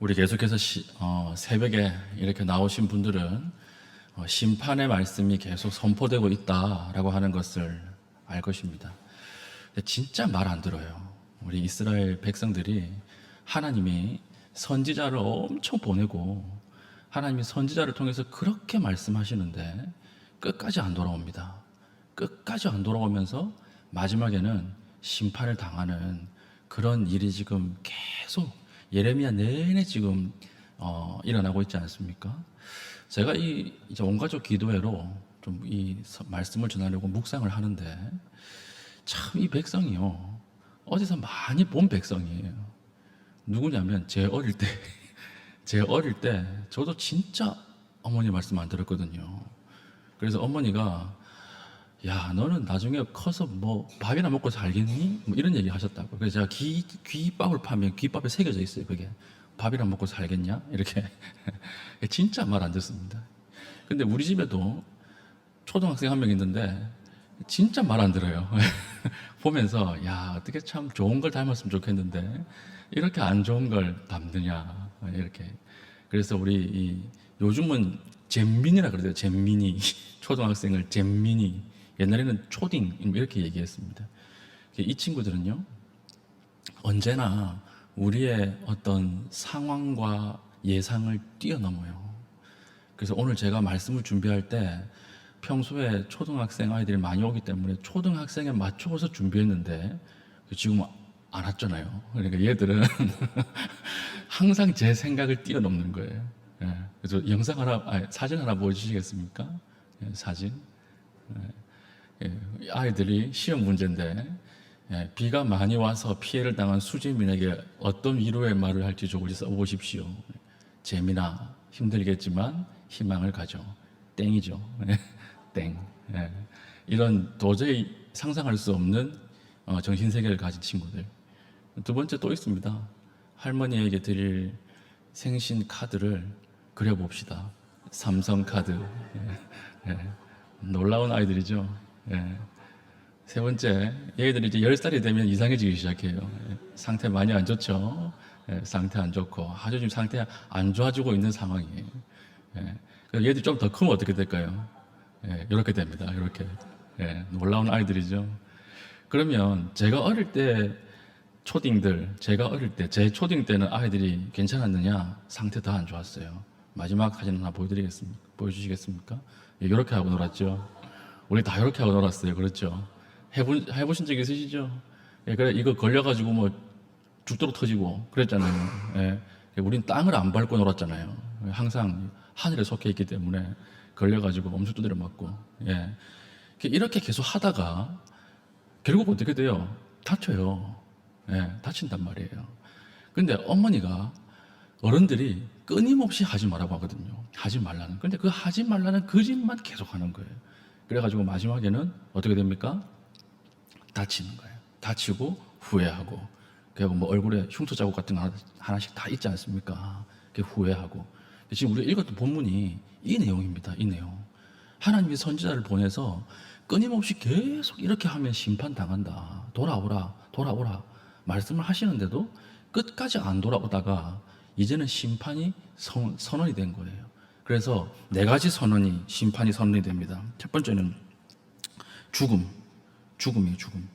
우리 계속해서 시- 어, 새벽에 이렇게 나오신 분들은 어, 심판의 말씀이 계속 선포되고 있다라고 하는 것을 알 것입니다. 진짜 말 안 들어요. 우리 이스라엘 백성들이 하나님이 선지자를 엄청 보내고 하나님이 선지자를 통해서 그렇게 말씀하시는데 끝까지 안 돌아옵니다. 끝까지 안 돌아오면서 마지막에는 심판을 당하는 그런 일이 지금 계속 예레미야 내내 지금 어, 일어나고 있지 않습니까? 제가 이 이제 온 가족 기도회로 좀 이 말씀을 전하려고 묵상을 하는데 참 이 백성이요 어디서 많이 본 백성이에요. 누구냐면 제 어릴 때, 제 어릴 때 저도 진짜 어머니 말씀 안 들었거든요. 그래서 어머니가 야 너는 나중에 커서 뭐 밥이나 먹고 살겠니? 뭐 이런 얘기 하셨다고. 그래서 제가 귀 귀밥을 파면 귀밥에 새겨져 있어요. 그게 밥이나 먹고 살겠냐? 이렇게 진짜 말 안 듣습니다. 근데 우리 집에도 초등학생 한 명 있는데 진짜 말 안 들어요. 보면서 야 어떻게 참 좋은 걸 닮았으면 좋겠는데 이렇게 안 좋은 걸 닮느냐 이렇게. 그래서 우리 이 요즘은 잼민이라 그러대요. 잼민이 초등학생을 잼민이 옛날에는 초딩 이렇게 얘기했습니다. 이 친구들은요 언제나 우리의 어떤 상황과 예상을 뛰어넘어요. 그래서 오늘 제가 말씀을 준비할 때 평소에 초등학생 아이들이 많이 오기 때문에 초등학생에 맞춰서 준비했는데 지금 안 왔잖아요. 그러니까 얘들은 항상 제 생각을 뛰어넘는 거예요. 예. 그래서 영상 하나, 아니, 사진 하나 보여주시겠습니까? 예, 사진. 예, 아이들이 시험 문제인데 예, 비가 많이 와서 피해를 당한 수재민에게 어떤 위로의 말을 할지 조금 써보십시오. 재미나 힘들겠지만 희망을 가져. 땡이죠. 예, 땡. 예, 이런 도저히 상상할 수 없는 어, 정신세계를 가진 친구들. 두 번째 또 있습니다. 할머니에게 드릴 생신 카드를 그려봅시다. 삼성 카드. 놀라운 아이들이죠. 예. 세 번째, 얘들이 이제 10살이 되면 이상해지기 시작해요. 예. 상태 많이 안 좋죠. 예, 상태 안 좋고 아주 지금 상태 안 좋아지고 있는 상황이에요. 예. 얘들이 좀더 크면 어떻게 될까요? 예, 이렇게 됩니다. 이렇게. 예, 놀라운 아이들이죠. 그러면 제가 어릴 때 초딩들, 제가 어릴 때, 제 초딩 때는 아이들이 괜찮았느냐? 상태 더 안 좋았어요. 마지막 사진 하나 보여드리겠습니까? 보여주시겠습니까? 예, 이렇게 하고 놀았죠. 우리 다 이렇게 하고 놀았어요. 그렇죠? 해본, 해보신 적 있으시죠? 예, 그래, 이거 걸려가지고 뭐 죽도록 터지고 그랬잖아요. 예. 우린 땅을 안 밟고 놀았잖아요. 항상 하늘에 속해 있기 때문에 걸려가지고 엄청 두드려 맞고. 예. 이렇게 계속 하다가 결국 어떻게 돼요? 다쳐요. 예, 다친단 말이에요. 근데 어머니가 어른들이 끊임없이 하지 말라고 하거든요. 하지 말라는. 근데 그 하지 말라는 그 짓만 계속 하는 거예요. 그래가지고 마지막에는 어떻게 됩니까? 다치는 거예요. 다치고 후회하고. 그리고 뭐 얼굴에 흉터 자국 같은 거 하나- 하나 씩 다 있지 않습니까? 그 후회하고. 지금 우리가 읽었던 본문이 이 내용입니다. 이 내용. 하나님이 선지자를 보내서 끊임없이 계속 이렇게 하면 심판 당한다. 돌아오라, 돌아오라. 말씀을 하시는데도 끝까지 안 돌아오다가 이제는 심판이 선, 선언이 된 거예요. 그래서 네 가지 선언이 심판이 선언이 됩니다. 첫 번째는 죽음, 죽음이에요, 죽음.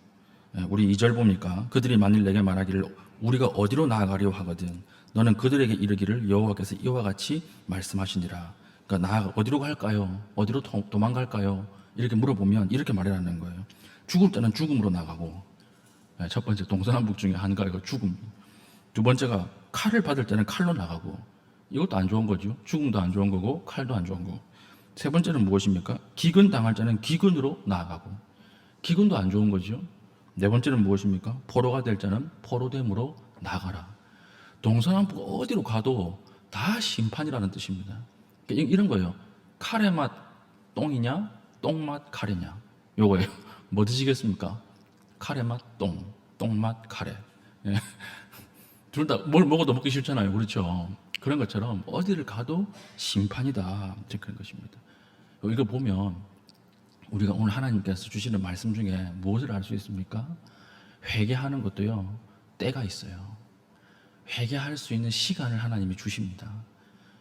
예, 우리 2절 보니까 그들이 만일 내게 말하기를 우리가 어디로 나아가려 하거든 너는 그들에게 이르기를 여호와께서 이와 같이 말씀하시니라. 그러니까 나 어디로 갈까요? 어디로 도, 도망갈까요? 이렇게 물어보면 이렇게 말하는 거예요. 죽을 때는 죽음으로 나가고 예, 첫 번째 동서남북 중에 한가가 죽음. 두 번째가 칼을 받을 때는 칼로 나가고 이것도 안 좋은 거죠. 죽음도 안 좋은 거고 칼도 안 좋은 거고. 세 번째는 무엇입니까? 기근 당할 때는 기근으로 나아가고 기근도 안 좋은 거죠. 네 번째는 무엇입니까? 포로가 될 자는 포로됨으로 나가라. 동서남북 어디로 가도 다 심판이라는 뜻입니다. 이- 이런 거예요. 칼의 맛 똥이냐, 똥맛 칼이냐. 요거예요. 뭐 드시겠습니까? 카레 맛 똥, 똥 맛 카레. 예. 둘다 뭘 먹어도 먹기 싫잖아요. 그렇죠? 그런 것처럼 어디를 가도 심판이다. 그런 것입니다. 이거 보면 우리가 오늘 하나님께서 주시는 말씀 중에 무엇을 알 수 있습니까? 회개하는 것도요, 때가 있어요. 회개할 수 있는 시간을 하나님이 주십니다.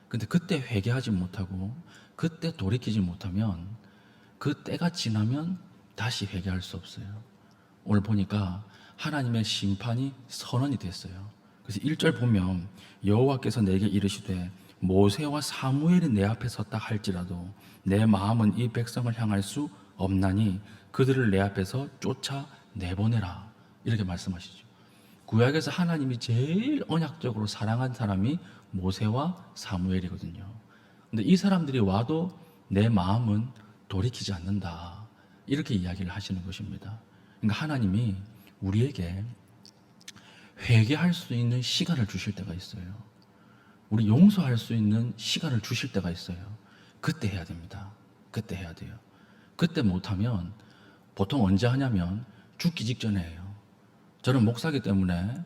근데 그때 회개하지 못하고 그때 돌이키지 못하면 그 때가 지나면 다시 회개할 수 없어요. 오늘 보니까 하나님의 심판이 선언이 됐어요. 그래서 1절 보면 여호와께서 내게 이르시되 모세와 사무엘이 내 앞에 섰다 할지라도 내 마음은 이 백성을 향할 수 없나니 그들을 내 앞에서 쫓아 내보내라 이렇게 말씀하시죠. 구약에서 하나님이 제일 언약적으로 사랑한 사람이 모세와 사무엘이거든요. 근데 이 사람들이 와도 내 마음은 돌이키지 않는다. 이렇게 이야기를 하시는 것입니다. 그러니까 하나님이 우리에게 회개할 수 있는 시간을 주실 때가 있어요. 우리 용서할 수 있는 시간을 주실 때가 있어요. 그때 해야 됩니다. 그때 해야 돼요. 그때 못하면 보통 언제 하냐면 죽기 직전에 해요. 저는 목사기 때문에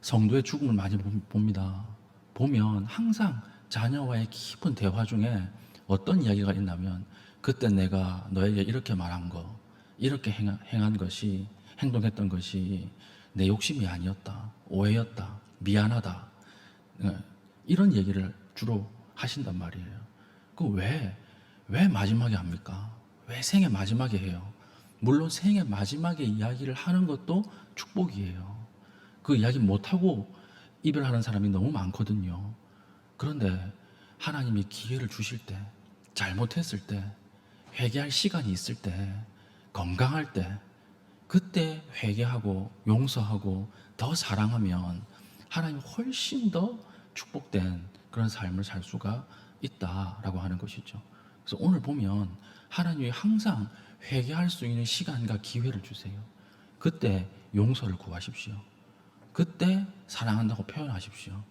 성도의 죽음을 많이 보- 봅니다. 보면 항상 자녀와의 깊은 대화 중에 어떤 이야기가 있냐면 그때 내가 너에게 이렇게 말한 거, 이렇게 행한 것이 행동했던 것이 내 욕심이 아니었다, 오해였다, 미안하다. 예, 이런 얘기를 주로 하신단 말이에요. 그 왜, 왜 마지막에 합니까? 왜 생의 마지막에 해요? 물론 생의 마지막에 이야기를 하는 것도 축복이에요. 그 이야기 못하고 이별하는 사람이 너무 많거든요. 그런데 하나님이 기회를 주실 때, 잘못했을 때, 회개할 시간이 있을 때, 건강할 때, 그때 회개하고 용서하고 더 사랑하면 하나님 훨씬 더 축복된 그런 삶을 살 수가 있다라고 하는 것이죠. 그래서 오늘 보면 하나님이 항상 회개할 수 있는 시간과 기회를 주세요. 그때 용서를 구하십시오. 그때 사랑한다고 표현하십시오.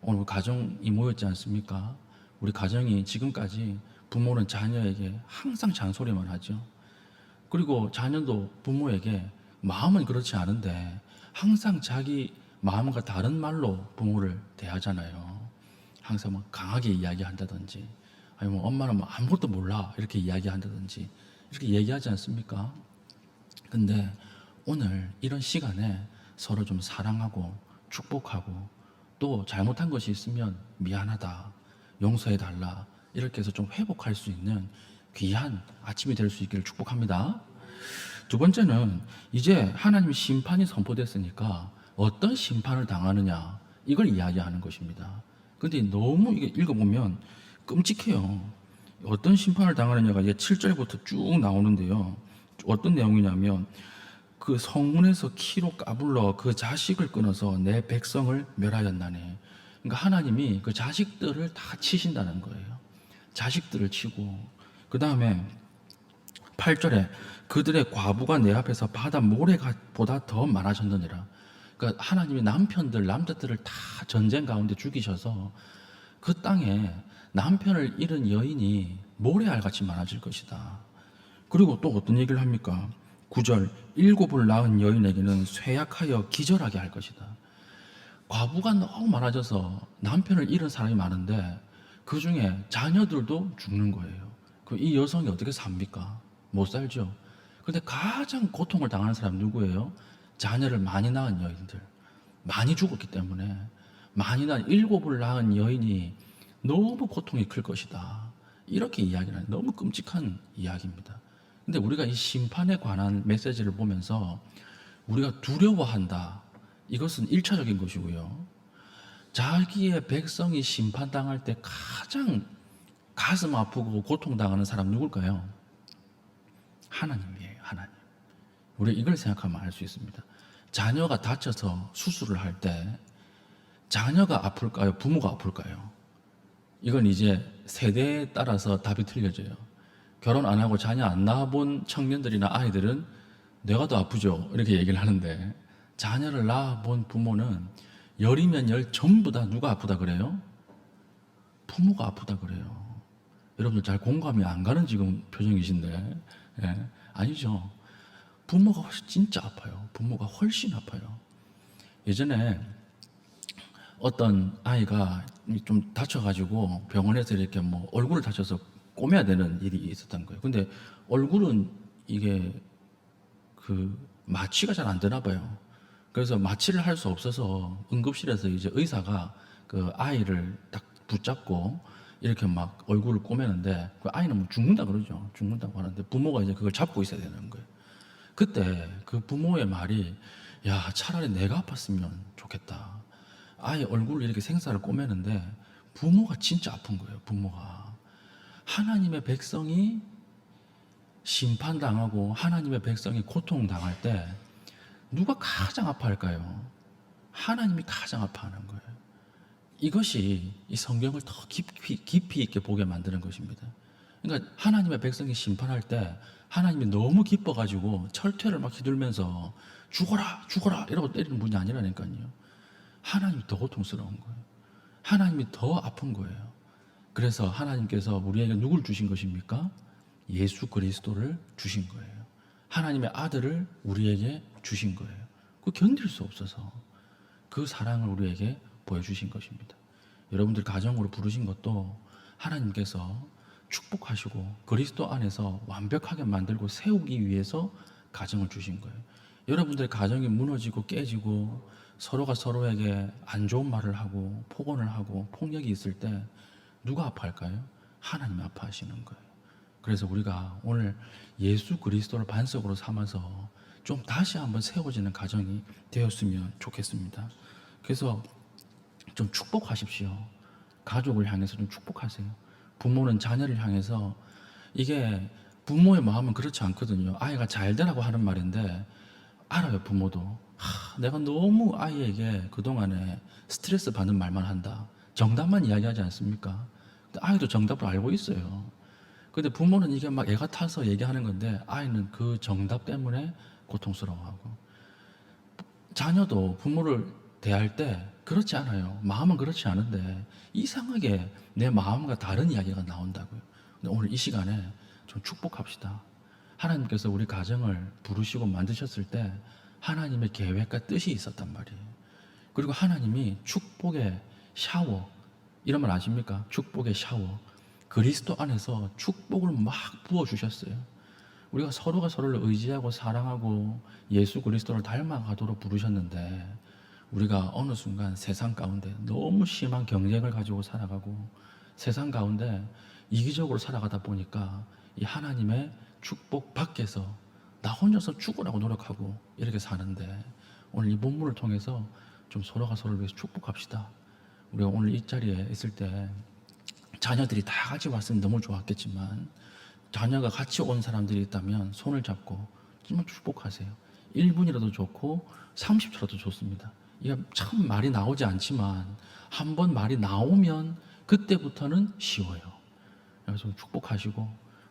오늘 가정이 모였지 않습니까? 우리 가정이 지금까지 부모는 자녀에게 항상 잔소리만 하죠. 그리고 자녀도 부모에게 마음은 그렇지 않은데 항상 자기 마음과 다른 말로 부모를 대하잖아요. 항상 뭐 강하게 이야기한다든지 아니면 뭐 엄마는 뭐 아무것도 몰라 이렇게 이야기한다든지 이렇게 얘기하지 않습니까? 근데 오늘 이런 시간에 서로 좀 사랑하고 축복하고 또 잘못한 것이 있으면 미안하다, 용서해 달라 이렇게 해서 좀 회복할 수 있는 귀한 아침이 될 수 있기를 축복합니다. 두 번째는 이제 하나님의 심판이 선포됐으니까 어떤 심판을 당하느냐 이걸 이야기하는 것입니다. 근데 너무 이게 읽어보면 끔찍해요. 어떤 심판을 당하느냐가 이제 7절부터 쭉 나오는데요. 어떤 내용이냐면 그 성문에서 키로 까불러 그 자식을 끊어서 내 백성을 멸하였나니. 그러니까 하나님이 그 자식들을 다 치신다는 거예요. 자식들을 치고 그 다음에 8절에 그들의 과부가 내 앞에서 바다 모래보다 더 많아졌느니라. 그러니까 하나님이 남편들, 남자들을 다 전쟁 가운데 죽이셔서 그 땅에 남편을 잃은 여인이 모래알같이 많아질 것이다. 그리고 또 어떤 얘기를 합니까? 9절 일곱을 낳은 여인에게는 쇠약하여 기절하게 할 것이다. 과부가 너무 많아져서 남편을 잃은 사람이 많은데 그 중에 자녀들도 죽는 거예요. 그이 여성이 어떻게 삽니까? 못 살죠. 근데 가장 고통을 당하는 사람 누구예요? 자녀를 많이 낳은 여인들. 많이 죽었기 때문에 많이 낳은 일곱을 낳은 여인이 너무 고통이 클 것이다. 이렇게 이야기를 하는 너무 끔찍한 이야기입니다. 근데 우리가 이 심판에 관한 메시지를 보면서 우리가 두려워한다. 이것은 일차적인 것이고요. 자기의 백성이 심판당할 때 가장 가슴 아프고 고통당하는 사람 누굴까요? 하나님이에요, 하나님. 우리 이걸 생각하면 알 수 있습니다. 자녀가 다쳐서 수술을 할 때 자녀가 아플까요? 부모가 아플까요? 이건 이제 세대에 따라서 답이 틀려져요. 결혼 안 하고 자녀 안 낳아본 청년들이나 아이들은 내가 더 아프죠. 이렇게 얘기를 하는데 자녀를 낳아본 부모는 열이면 열 전부 다 누가 아프다 그래요? 부모가 아프다 그래요. 여러분들 잘 공감이 안 가는 지금 표정이신데 예, 아니죠. 부모가 진짜 아파요. 부모가 훨씬 아파요. 예전에 어떤 아이가 좀 다쳐가지고 병원에서 이렇게 뭐 얼굴을 다쳐서 꼬매야 되는 일이 있었던 거예요. 근데 얼굴은 이게 그 마취가 잘 안 되나 봐요. 그래서 마취를 할 수 없어서 응급실에서 이제 의사가 그 아이를 딱 붙잡고 이렇게 막 얼굴을 꼬매는데 그 아이는 뭐 죽는다 그러죠. 죽는다고 하는데 부모가 이제 그걸 잡고 있어야 되는 거예요. 그때 그 부모의 말이 야 차라리 내가 아팠으면 좋겠다. 아이 얼굴을 이렇게 생사를 꼬매는데 부모가 진짜 아픈 거예요. 부모가 하나님의 백성이 심판당하고 하나님의 백성이 고통당할 때 누가 가장 아파할까요? 하나님이 가장 아파하는 거예요. 이것이 이 성경을 더 깊이, 깊이 있게 보게 만드는 것입니다. 그러니까 하나님의 백성이 심판할 때 하나님이 너무 기뻐가지고 철퇴를 막 휘둘면서 죽어라, 죽어라 이러고 때리는 분이 아니라니까요. 하나님이 더 고통스러운 거예요. 하나님이 더 아픈 거예요. 그래서 하나님께서 우리에게 누굴 주신 것입니까? 예수 그리스도를 주신 거예요. 하나님의 아들을 우리에게 주신 거예요. 그 견딜 수 없어서 그 사랑을 우리에게 보여주신 것입니다. 여러분들 가정으로 부르신 것도 하나님께서 축복하시고 그리스도 안에서 완벽하게 만들고 세우기 위해서 가정을 주신 거예요. 여러분들 가정이 무너지고 깨지고 서로가 서로에게 안 좋은 말을 하고 폭언을 하고 폭력이 있을 때 누가 아파할까요? 하나님이 아파하시는 거예요. 그래서 우리가 오늘 예수 그리스도를 반석으로 삼아서 좀 다시 한번 세워지는 가정이 되었으면 좋겠습니다. 그래서 좀 축복하십시오. 가족을 향해서 좀 축복하세요. 부모는 자녀를 향해서 이게 부모의 마음은 그렇지 않거든요. 아이가 잘 되라고 하는 말인데 알아요, 부모도. 하, 내가 너무 아이에게 그동안에 스트레스 받는 말만 한다. 정답만 이야기하지 않습니까? 아이도 정답을 알고 있어요. 근데 부모는 이게 막 애가 타서 얘기하는 건데 아이는 그 정답 때문에 고통스러워하고 자녀도 부모를 대할 때 그렇지 않아요. 마음은 그렇지 않은데 이상하게 내 마음과 다른 이야기가 나온다고요. 오늘 이 시간에 좀 축복합시다. 하나님께서 우리 가정을 부르시고 만드셨을 때 하나님의 계획과 뜻이 있었단 말이에요. 그리고 하나님이 축복의 샤워 이런 말 아십니까? 축복의 샤워. 그리스도 안에서 축복을 막 부어 주셨어요. 우리가 서로가 서로를 의지하고 사랑하고 예수 그리스도를 닮아가도록 부르셨는데 우리가 어느 순간 세상 가운데 너무 심한 경쟁을 가지고 살아가고 세상 가운데 이기적으로 살아가다 보니까 이 하나님의 축복 밖에서 나 혼자서 죽으라고 노력하고 이렇게 사는데 오늘 이 본문을 통해서 좀 서로가 서로를 위해서 축복합시다. 우리가 오늘 이 자리에 있을 때 자녀들이 다 같이 왔으면 너무 좋았겠지만 자녀가 같이 온 사람들이 있다면 손을 잡고 정말 축복하세요. 1분이라도 좋고 30초라도 좋습니다. 이게 참 말이 나오지 않지만 한 번 말이 나오면 그때부터는 쉬워요. 그래서 축복하시고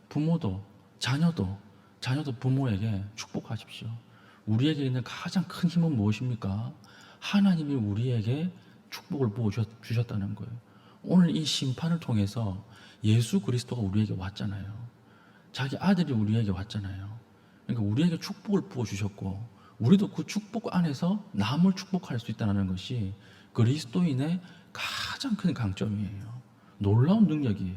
부모도 자녀도 자녀도 부모에게 축복하십시오. 우리에게 있는 가장 큰 힘은 무엇입니까? 하나님이 우리에게 축복을 부어 주셨다는 거예요. 오늘 이 심판을 통해서 예수 그리스도가 우리에게 왔잖아요. 자기 아들이 우리에게 왔잖아요. 그러니까 우리에게 축복을 부어 주셨고 우리도 그 축복 안에서 남을 축복할 수 있다는 것이 그리스도인의 가장 큰 강점이에요. 놀라운 능력이에요.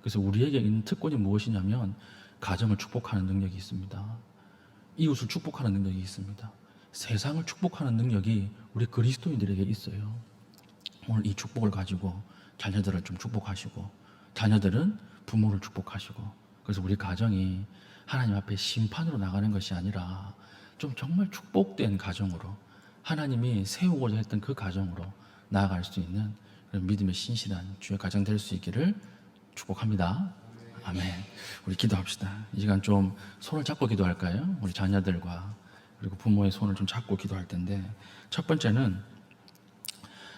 그래서 우리에게 있는 특권이 무엇이냐면 가정을 축복하는 능력이 있습니다. 이웃을 축복하는 능력이 있습니다. 세상을 축복하는 능력이 우리 그리스도인들에게 있어요. 오늘 이 축복을 가지고 자녀들을 좀 축복하시고 자녀들은 부모를 축복하시고 그래서 우리 가정이 하나님 앞에 심판으로 나가는 것이 아니라 좀 정말 축복된 가정으로 하나님이 세우고자 했던 그 가정으로 나아갈 수 있는 믿음의 신실한 주의 가정 될 수 있기를 축복합니다. 아멘. 우리 기도합시다. 이 시간 좀 손을 잡고 기도할까요? 우리 자녀들과 그리고 부모의 손을 좀 잡고 기도할 텐데 첫 번째는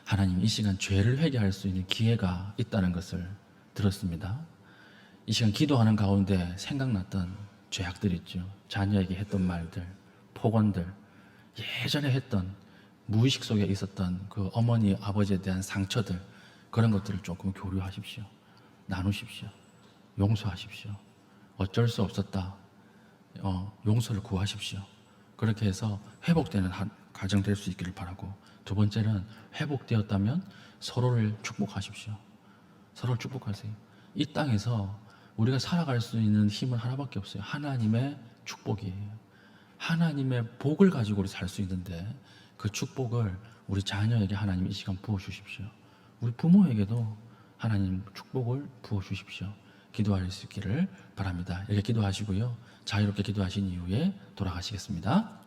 하나님 이 시간 죄를 회개할 수 있는 기회가 있다는 것을 들었습니다. 이 시간 기도하는 가운데 생각났던 죄악들 있죠. 자녀에게 했던 말들, 폭언들, 예전에 했던 무의식 속에 있었던 그 어머니, 아버지에 대한 상처들 그런 것들을 조금 교류하십시오. 나누십시오. 용서하십시오. 어쩔 수 없었다. 어, 용서를 구하십시오. 그렇게 해서 회복되는 한- 가정 될 수 있기를 바라고 두 번째는 회복되었다면 서로를 축복하십시오. 서로를 축복하세요. 이 땅에서 우리가 살아갈 수 있는 힘은 하나밖에 없어요. 하나님의 축복이에요. 하나님의 복을 가지고 우리 살 수 있는데 그 축복을 우리 자녀에게 하나님 이 시간 부어 주십시오. 우리 부모에게도 하나님 축복을 부어 주십시오. 기도할 수 있기를 바랍니다. 이렇게 기도하시고요. 자유롭게 기도하신 이후에 돌아가시겠습니다.